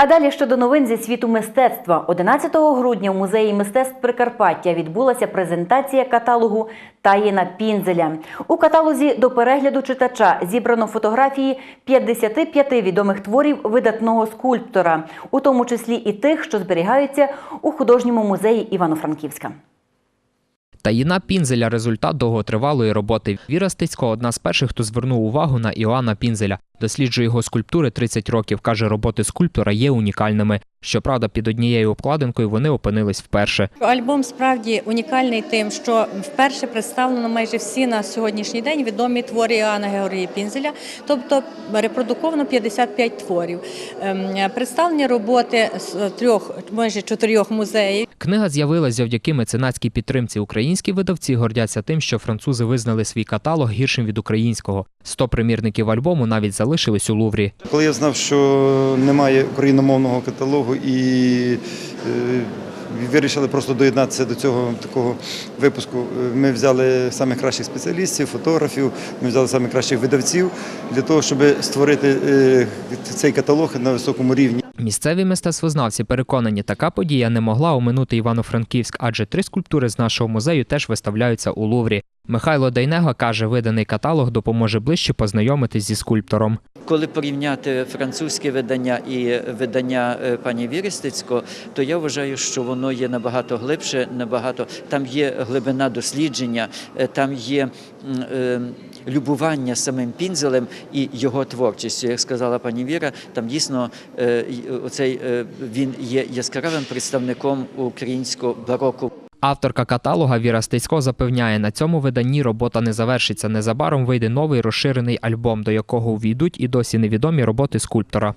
А далі щодо новин зі світу мистецтва. 11 грудня у музеї мистецтв Прикарпаття відбулася презентація каталогу Таїна Пінзеля. У каталозі до перегляду читача зібрано фотографії 55 відомих творів видатного скульптора, у тому числі і тих, що зберігаються у художньому музеї Івано-Франківська. Таїна Пінзеля результат довготривалої роботи. Віра Стецько – одна з перших, хто звернув увагу на Іоанна Пінзеля. Досліджує його скульптури 30 років. Каже, роботи скульптора є унікальними. Щоправда, під однією обкладинкою вони опинились вперше. Альбом справді унікальний тим, що вперше представлено майже всі на сьогоднішній день відомі твори Іоанна Георгія Пінзеля, тобто репродуковано 55 творів. Ем, Представлені роботи з трьох, майже чотирьох музеїв. Книга з'явилась завдяки меценатській підтримці. Українські видавці гордяться тим, що французи визнали свій каталог гіршим від українського. Сто примірників альбому навіть залишились у Луврі. Коли я знав, що немає україномовного каталогу і е, вирішили просто доєднатися до цього такого випуску, е, ми взяли самих кращих спеціалістів, фотографів, ми взяли самих кращих видавців для того, щоб створити е, цей каталог на високому рівні. Місцеві мистецтвознавці переконані, така подія не могла оминути Івано-Франківськ, адже три скульптури з нашого музею теж виставляються у Луврі. Михайло Дайнега каже, виданий каталог допоможе ближче познайомитись зі скульптором. Коли порівняти французьке видання і видання е, пані Віри Стецько, то я вважаю, що воно є набагато глибше, набагато там є глибина дослідження, е, там є е, любування самим пінзелем і його творчістю. Як сказала пані Віра, там дійсно оцей він є яскравим представником українського бароку. Авторка каталога Віра Стецько запевняє, на цьому виданні робота не завершиться. Незабаром вийде новий розширений альбом, до якого увійдуть і досі невідомі роботи скульптора.